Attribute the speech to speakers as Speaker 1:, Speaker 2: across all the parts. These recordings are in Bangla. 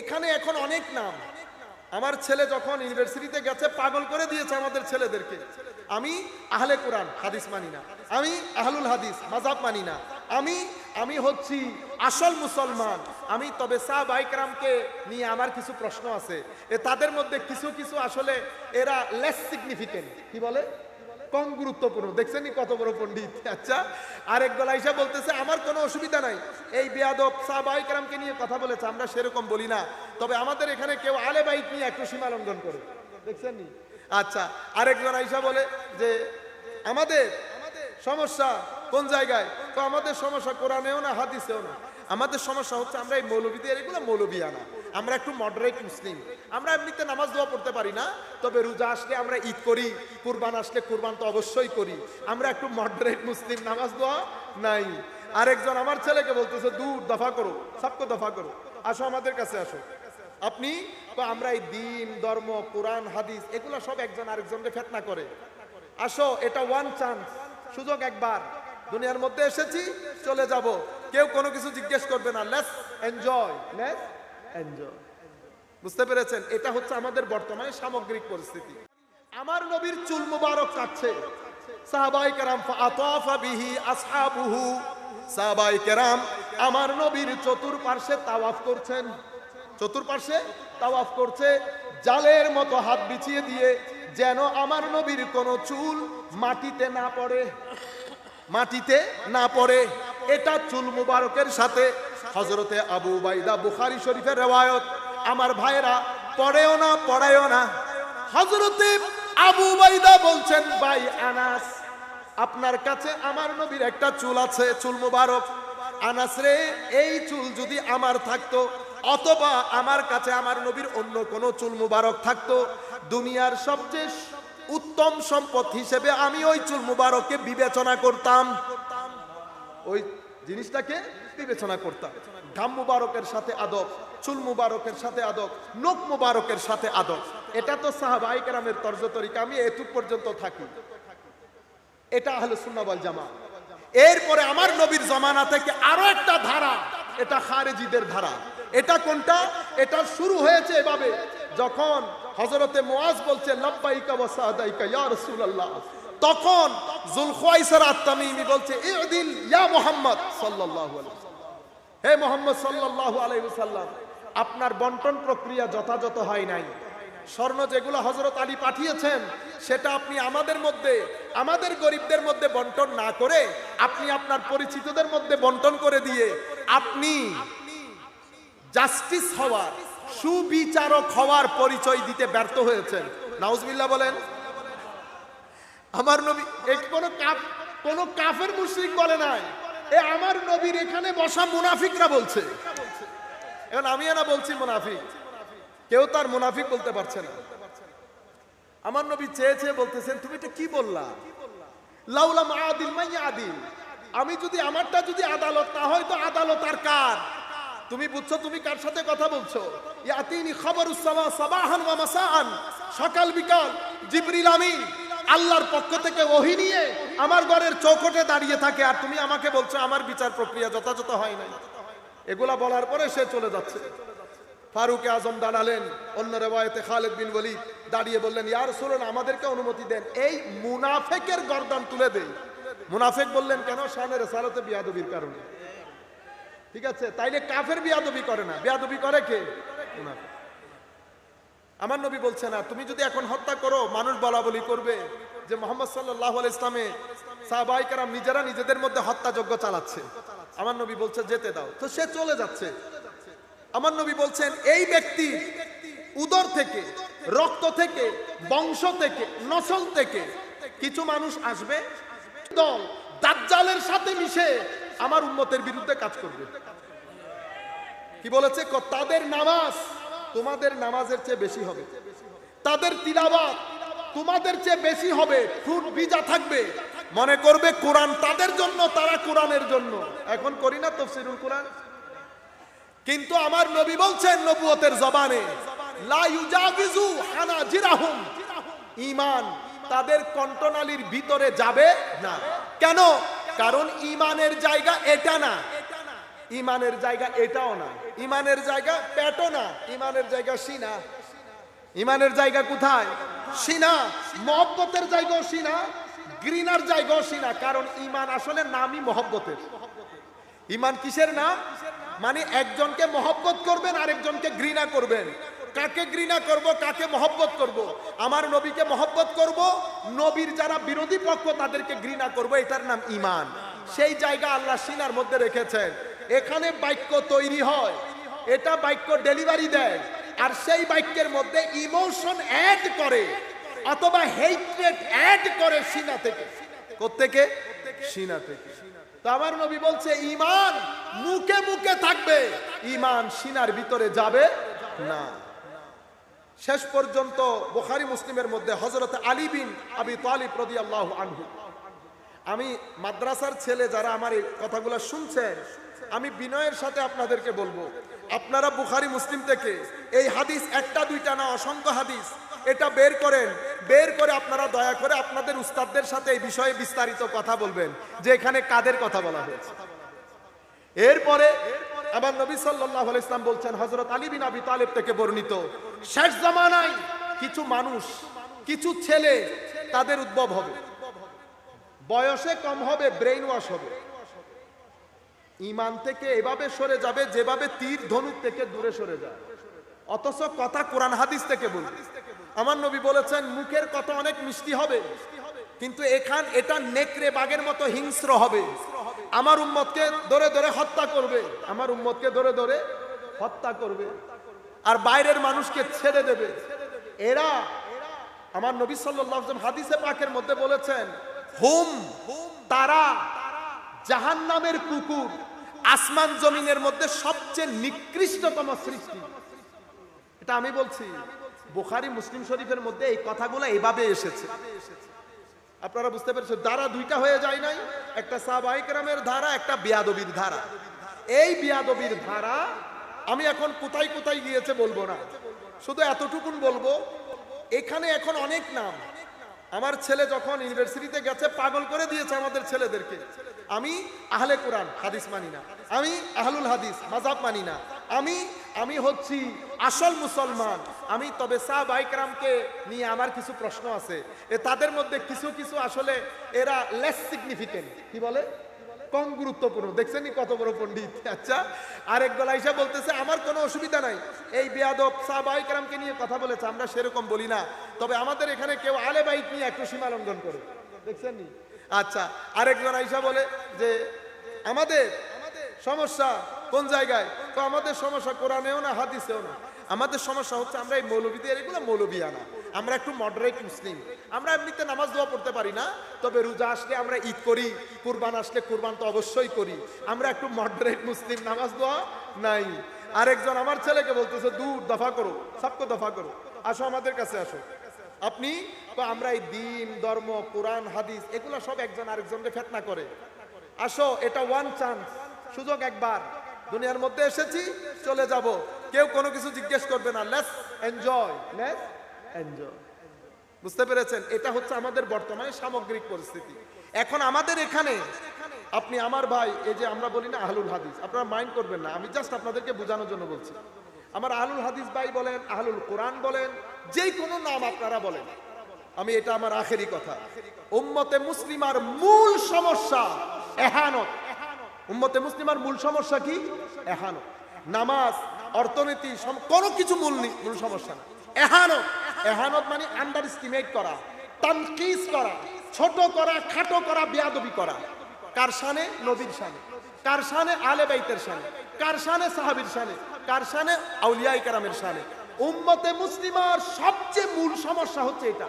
Speaker 1: এখানে এখন অনেক নাম। আমার ছেলে যখন ইউনিভার্সিটিতে গেছে, পাগল করে দিয়েছে আমাদের ছেলেদেরকে। আমি আহলে কোরআন, হাদিস মানি না। আমি আহলুল হাদিস মাজাব মানি না। আমি আমি হচ্ছি আসল মুসলমান। আমি তবে সাহ বাইকরামকে নিয়ে আমার কিছু প্রশ্ন আছে। এ তাদের মধ্যে কিছু কিছু আসলে এরা লেস সিগনিফিকেন্ট কি বলে? কম গুরুত্বপূর্ণ। দেখছেন কত বড় পণ্ডিত? আচ্ছা আরেক গলা হিসা বলতেছে, আমার কোনো অসুবিধা নাই। এই বেয়াদব সাহবাইকরামকে নিয়ে কথা বলেছে, আমরা সেরকম বলি না। তবে আমাদের এখানে কেউ আলে বাইক নিয়ে একটু সীমা লঙ্ঘন করে। দেখছেন নি? আচ্ছা আরেকজন আইসা বলে যে, আমাদের সমস্যা কোন জায়গায়? তো আমাদের সমস্যা কোরআনেও না হাদিসেও না। আমাদের সমস্যা হচ্ছে আমরা এই মৌলবীদের এগুলো মৌলবিয়ানা আমরা একটু মডারেট মুসলিম আমরা এমনিতে নামাজ দোয়া পড়তে পারি না, তবে রোজা আসলে আমরা ঈদ করি, কুরবান আসলে কুরবান তো অবশ্যই করি। আমরা একটু মডারেট মুসলিম নামাজ দোয়া নাই। আরেকজন আমার ছেলেকে বলতেছে, দূর, দফা করো, সবকে দফা করো। আসো আমাদের কাছে, আসো। আপনি আমরা এই দিন, ধর্ম, কোরআন, হাদিস, এগুলো সব একজন আরেকজনকে ফেতনা করে। আসো, এটা ওয়ান চান্স সুযোগ একবার। দুনিয়ার মধ্যে এসেছি, চলে যাব। কেউ কোনো কিছু জিজ্ঞেস করবে না। লেটস এনজয় লেস এনজয় বুঝতে পেরেছেন? এটা হচ্ছে আমাদের বর্তমানে সামগ্রিক পরিস্থিতি। আমার নবীর চুল মুবারক কাটছে। সাহাবাই কেরাম আতাফা বিহি আসহাবুহু। সাহাবাই কেরাম, আমার নবীর চতুর্পার্শ্বে তাওয়াফ করছেন। চতুর্পার্শ্বে তাওয়াফ করছে, জালের মতো হাত বিছিয়ে দিয়ে, যেন আমার নবীর কোনো চুল মাটিতে না পড়ে। মাটিতে না পড়ে। এটা চুল মুবারকের সাথে হজরতে আবু বাইদা বুখারি শরীফের রেওয়ায়ত। আমার ভাইরা পড়েও না, পড়ায়ও না। হজরতে আবু বাইদা বলছেন, ভাই আনাস, আপনার কাছে আমার নবীর একটা চুল আছে, চুল মুবারক। আনাস রে, এই চুল যদি আমার থাকতো, অথবা আমার কাছে আমার নবীর অন্য কোনো চুল মুবারক থাকতো, দুনিয়ার সবচেয়ে উত্তম সম্পদ হিসেবে আমি ওই চুল মুবারককে বিবেচনা করতাম। ওই জিনিসটাকে বিবেচনা করতাম। ঘাম মুবারকের সাথে আদব, চুল মুবারকের সাথে আদব নোক মুবারকের সাথে আদব। এটা তো সাহাবাই তর্জ তরিকা, আমি এটুক পর্যন্ত থাকি। এটা হলো সুন্নাবল জামা এরপরে আমার নবীর জমানা থেকে আরও একটা ধারা, এটা খারেজিদের ধারা। এটা কোনটা? এটা শুরু হয়েছে এভাবে, যখন হজরতে মোয়াজ বলছে, লব্বাইকা ওয়া সাদাইকা ইয়া রাসূলুল্লাহ। তখন জুলখওয়াইসার আত-তামিমি বলছে ইয়া সাল্লাল্লাহু আলাইহি হে মোহাম্মদ সাল্লাল্লাহু আলাইহি ওয়াসাল্লাম, আপনার বন্টন প্রক্রিয়া যথাযথ হয় নাই। স্বর্ণ যেগুলো হজরত আলী পাঠিয়েছেন, সেটা আপনি আমাদের মধ্যে, আমাদের গরিবদের মধ্যে বন্টন না করে, আপনি আপনার পরিচিতদের মধ্যে বন্টন করে দিয়ে, আপনি জাস্টিস হওয়ার, সুবিচারক হওয়ার পরিচয় দিতে ব্যর্থ হয়েছেন। নাউজবিল্লাহ বলেন আমার নবী কোন কাপ কোন কাফের মুশরিক বলে নাই। এ আমার নবীর এখানে বসা মুনাফিকরা বলছে। এখন আমি না বলছি মুনাফিক। কেউ তার মুনাফিক বলতে পারছে না। আমার নবী চেয়ে চেয়ে বলতেছেন, তুমি এটা কি বললা? লাউলা আদিল মাই আদিল আমি যদি আমারটা যদি আদালত না হয়, তো আদালত আর কার? তুমি বুঝছ, তুমি কার সাথে কথা বলছো? ইয়াতিনি খবরুস সামা সাবাহান ওয়া মাসাআন। সকাল বিকাল জিবরিল আমিন। আল্লাহর পক্ষ থেকে ওহি নিয়ে আমার ঘরের চৌকটে দাঁড়িয়ে থাকে আর তুমি আমাকে বলছো, আমার বিচার প্রক্রিয়া যথাযথ হয় নাই। এগুলা বলার পরে সে চলে যাচ্ছে। ফারুক আজম দাঁড়ালেন, অন্য রেওয়ায়তে খালেদ বিন ওয়ালিদ দাঁড়িয়ে বললেন ইয়ার সুরন আমাদেরকে অনুমতি দেন, এই মুনাফেকের গর্দান তুলে দেই। মুনাফেক বললেন, কেন? শানের সালতে বিয়াদবির কারণে। ঠিক আছে? তাইলে কাফের বিয়াদবি করে না। বিয়াদবি করে কে? মুনাফেক। আমার নবী বলছে না, তুমি যদি এখন হত্যা করো, মানুষ বলা বলি করবে যে মোহাম্মদ সাল্লাহ ইসলামে সাহবাই কারাম নিজেরা নিজেদের মধ্যে হত্যাযজ্ঞ চালাচ্ছে। আমার নবী বলছে, যেতে দাও। তো সে চলে যাচ্ছে। আমার নবী বলছেন, এই ব্যক্তি উদর থেকে, রক্ত থেকে, বংশ থেকে, নসল থেকে কিছু মানুষ আসবে, দল দাজ্জালের সাথে মিশে আমার উন্মতের বিরুদ্ধে কাজ করবে। কি বলেছে? তাদের নামাজ তোমাদের নামাজের চেয়ে বেশি হবে। তাদের তিলাবাত তোমাদের চেয়ে বেশি হবে। ফ্রুট ভিজা থাকবে। মনে করবে কোরআন তাদের জন্য, তারা কোরআনের জন্য। এখন করি না তফসিরুল কোরআন? কিন্তু আমার নবী বলছেন নবুয়তের জবানে ঈমান তাদের কণ্ঠনালীর ভিতরে যাবে না। কেন? কারণ ঈমানের জায়গা এটা না। ইমানের জায়গা এটাও না। ইমানের জায়গা পেটও না, ইমানের জায়গা সিনা। ইমানের জায়গা কোথায়? সিনা। মহব্বতের জায়গাও সিনা গ্রিনার জায়গাও সিনা, কারণ ইমান আসলে নামই মহব্বতের। ইমান কিসের নাম মানে একজনকে মহব্বত করবেন, আরেকজনকে ঘৃণা করবেন। কাকে ঘৃণা করব, কাকে মহব্বত করব? আমার নবীকে মহব্বত করব, নবীর যারা বিরোধী পক্ষ তাদেরকে ঘৃণা করব, এটার নাম ইমান। সেই জায়গা আল্লাহ সিনার মধ্যে রেখেছেন। এখানে বাক্য তৈরি হয়। এটা বাক্য ডেলিভারি দেয়। আর সেই বাক্যের মধ্যে ইমোশন অ্যাড করে, অথবা হেট্রেট অ্যাড করে সিনা থেকে। কোত্থেকে? সিনা থেকে। আমার নবী বলছে, ইমান মুখে মুখে থাকবে, ইমান সিনার ভিতরে যাবে না। শেষ পর্যন্ত বোখারি মুসলিমের মধ্যে হজরত আলী বিন আবি তালিব রাদিয়াল্লাহু আনহু। আমি মাদ্রাসার ছেলে যারা আমার এই কথাগুলো শুনছেন আমি বিনয়ের সাথে আপনাদেরকে বলব, আপনারা বুখারি, মুসলিম থেকে এই হাদিস একটা, দুইটা না, অসংখ্য হাদিস, এটা বের করেন, বের করে আপনারা দয়া করে আপনাদের উস্তাদদের সাথে এই বিষয়ে বিস্তারিত কথা বলবেন, যে এখানে কাদের কথা বলা হয়েছে। এরপরে আবার নবী আলাইহি ইসলাম বলছেন হজরত আলী বিন আবি তালেব থেকে বর্ণিত, শেষ জামানায় কিছু মানুষ, কিছু ছেলে তাদের উদ্ভব হবে। বয়সে কম হবে ব্রেইন ওয়াশ হবে। ইমান থেকে এভাবে সরে যাবে, যেভাবে তীর ধনুক থেকে দূরে সরে যায়। অথচ কথা কোরআন হাদিস থেকে বলবে আমার নবী বলেছেন, মুখের কথা অনেক মিষ্টি হবে, কিন্তু এখান এটা নেকড়ে বাঘের মতো হিংস্র হবে। আমার উম্মতকে ধরে ধরে হত্যা করবে, আমার উম্মতকে ধরে ধরে হত্যা করবে, আর বাইরের মানুষকে ছেড়ে দেবে। এরা, আমার নবী আলাইহি হাদিসে পাকের মধ্যে বলেছেন, হুম, তারা জাহান্নামের কুকুর। আসমান জমিনের মধ্যে সবচেয়ে নিকৃষ্টতম সৃষ্টি। এটা আমি বলছি, বোখারি, মুসলিম শরীফের মধ্যে এই কথাগুলো এভাবে এসেছে। আপনারা বুঝতে পেরেছেন, ধারা দুইটা হয়ে যায় নাই, একটা সাহবাহিকরামের ধারা, একটা বিয়াদবির ধারা। এই বিয়াদবির ধারা আমি এখন কোথায় কোথায় গিয়েছে বলব না। শুধু এতটুকুন বলব, এখানে এখন অনেক নাম। আমার ছেলে যখন ইউনিভার্সিটিতে গেছে, পাগল করে দিয়েছে আমাদের ছেলেদেরকে। আমি আহলে কোরআন, হাদিস মানি না। আমি আহলুল হাদিস মাজাব মানি না। আমি আমি হচ্ছি আসল মুসলমান। আমি তবে সাহ বাইকরামকে নিয়ে আমার কিছু প্রশ্ন আছে। এ তাদের মধ্যে কিছু কিছু আসলে এরা লেস সিগনিফিকেন্ট কি বলে? কম গুরুত্বপূর্ণ। দেখছেন কত বড় পণ্ডিত? আচ্ছা আরেক গলা হিসাব বলতেছে, আমার কোনো অসুবিধা নাই। এই বেয়াদব সাহবাইকরামকে নিয়ে কথা বলেছে, আমরা সেরকম বলি না। তবে আমাদের এখানে কেউ আলে বাইক নিয়ে একটু সীমা লঙ্ঘন করে। দেখছেন নি আচ্ছা আরেকজন আইসা বলে যে, আমাদের সমস্যা কোন জায়গায়? তো আমাদের সমস্যা কোরআনেও না, হাদিসেও না। আমাদের সমস্যা হচ্ছে আমরা এই মৌলবীদের, এগুলো মৌলবিয়ানা আমরা একটু মডারেট মুসলিম। আমরা এমনিতে নামাজ দোয়া পড়তে পারি না, তবে রোজা আসলে আমরা ঈদ করি, কুরবান আসলে কুরবান তো অবশ্যই করি। আমরা একটু মডারেট মুসলিম, নামাজ দোয়া নাই। আরেকজন আমার ছেলেকে বলতেছে, দূর, দফা করো, সবকে দফা করো। আসো আমাদের কাছে, আসো। আপনি তো আমরা এই দিন, ধর্ম, কোরআন, হাদিস, এগুলো সব একজন আরেকজনকে ফেতনা করে। আসো, এটা ওয়ান চান্স সুযোগ একবার। দুনিয়ার মধ্যে এসেছি, চলে যাব। কেউ কোনো কিছু জিজ্ঞেস করবে না। লেটস এনজয় লেটস এনজয় বুঝতে পেরেছেন? এটা হচ্ছে আমাদের বর্তমানে সামগ্রিক পরিস্থিতি। এখন আমাদের এখানে, আপনি আমার ভাই, এই যে আমরা বলি না আহলুল হাদিস, আপনারা মাইন্ড করবেন না। আমি জাস্ট আপনাদেরকে বোঝানোর জন্য বলছি। আমার আহলুল হাদিস ভাই বলেন, আহলুল কোরআন বলেন, যেই কোনো নাম আপনারা বলেন। আমি এটা আমার আখেরি কথা। উম্মতে মুসলিমার মূল সমস্যা এহানত। উম্মতে মুসলিমার মূল সমস্যা কি? এহানত। নামাজ, অর্থনীতি কোনো কিছু মূল মূল সমস্যা না। এহানত। এহানত মানে আন্ডার এস্টিমেট করা তানকিস করা, ছোট করা, খাটো করা, বেয়াদবি করা। কার শানে? নবীর শানে। কার শানে? আলে বাইতের শানে। কার শানে? সাহাবীর শানে। কার শানে? আউলিয়াই কারামের শানে। উম্মতে মুসলিমার সবচেয়ে মূল সমস্যা হচ্ছে এটা।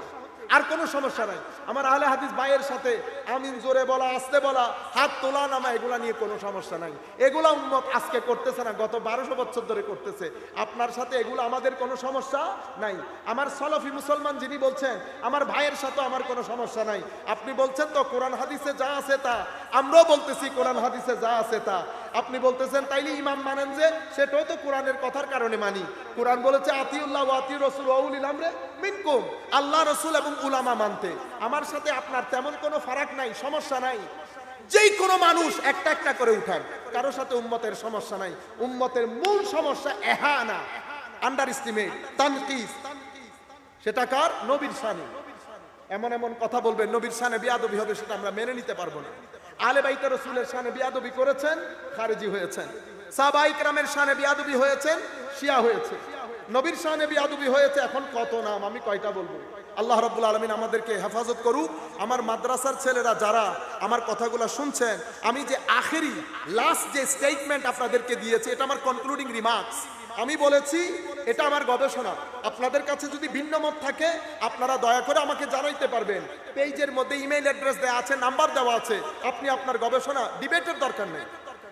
Speaker 1: আর কোনো সমস্যা নাই। আমার আলে হাদিস ভাইয়ের সাথে আমিন জোরে বলা, আসতে বলা, হাত তোলা, নামা, এগুলা নিয়ে কোনো সমস্যা নাই। এগুলা উম্মত আজকে করতেছে না, গত বারোশো বছর ধরে করতেছে। আপনার সাথে এগুলো আমাদের কোনো সমস্যা নাই। আমার সলফি মুসলমান যিনি বলছেন, আমার ভাইয়ের সাথে আমার কোনো সমস্যা নাই। আপনি বলছেন তো, কোরআন হাদিসে যা আছে তা, আমরাও বলতেছি কোরআন হাদিসে যা আছে তা। আপনি বলতেছেন, তাইলে ইমাম মানেন যে, সেটাও তো কোরআনের কথার কারণে মানি। কোরআন বলেছে, আতিউল্লাহ আতি রসুল ওউলিল আমরে মিনকুম। আল্লাহ রসুল এবং উলামা মানতে। আমার সাথে আপনার তেমন কোনো ফারাক নাই, সমস্যা নাই। যেই কোনো মানুষ একটা একটা করে উঠান কারও সাথে উম্মতের সমস্যা নাই। উম্মতের মূল সমস্যা এহানা আন্ডার এস্টিমেট তানকিস সেটা কার? নবীর শানে। এমন এমন কথা বলবেন, নবীর সানে বিয়াদবি হবে, সেটা আমরা মেনে নিতে পারব না। আলে বাইতে রসুলের শানে বিয়াদবি করেছেন, খারেজি হয়েছেন। সাবাইক রামের শানে বিয়াদবি হয়েছেন, শিয়া হয়েছে। নবীর শানে বিয়াদবি হয়েছে, এখন কত নাম, আমি কয়টা বলব? আল্লাহ রব্বুল আলমিন আমাদেরকে হেফাজত করুক। আমার মাদ্রাসার ছেলেরা যারা আমার কথাগুলো শুনছেন, আমি যে আখেরি লাস্ট যে স্টেটমেন্ট আপনাদেরকে দিয়েছি, এটা আমার কনক্লুডিং রিমার্কস আমি বলেছি, এটা আমার গবেষণা। আপনাদের কাছে যদি ভিন্ন মত থাকে, আপনারা দয়া করে আমাকে জানাইতে পারবেন। পেজের মধ্যে ইমেইল অ্যাড্রেস দেওয়া আছে নাম্বার দেওয়া আছে। আপনি আপনার গবেষণা ডিবেটের দরকার নেই।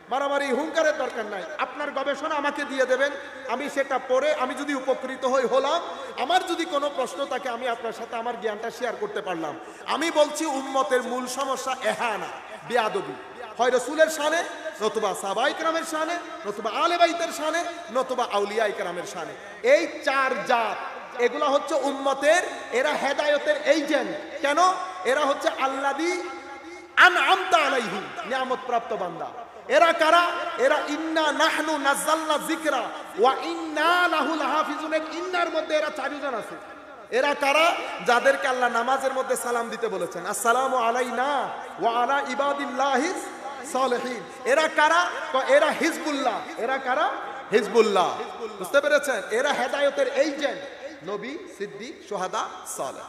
Speaker 1: মারামারি, হুঙ্কারের দরকার নাই। আপনার গবেষণা আমাকে দিয়ে দেবেন। আমি সেটা পড়ে, আমি যদি উপকৃত হই, হলাম। আমার যদি কোনো প্রশ্ন থাকে, আমি আপনার সাথে আমার জ্ঞানটা শেয়ার করতে পারলাম। আমি বলছি, উম্মতের মূল সমস্যা এহানা বেয়াদবি। হয় রসুলের শানে নতুবা সাবাই কেরামের শানে, নতুবা আলে বাইতের শানে, নতুবা আউলিয়া কেরামের শানে। এই চার জাত, এগুলা হচ্ছে উম্মতের, এরা হেদায়তের এজেন্ট। কেন? এরা হচ্ছে আল্লাদি ইন্না ওয়া ইন্নার মধ্যে এরা আছে। এরা কারা? আল্লাহ নামাজের মধ্যে সালাম দিতে বলেছেন। আসসালামু আলাইনা ওয়া আলা ইবাদিল্লাহিস সালেহিন। এরা কারা? এরা হিজবুল্লাহ। এরা কারা? হিজবুল্লাহ। বুঝতে পেরেছেন? এরা হেদায়তের এইজেন্ট নবী, সিদ্দিক, সোহাদা, সালেহ।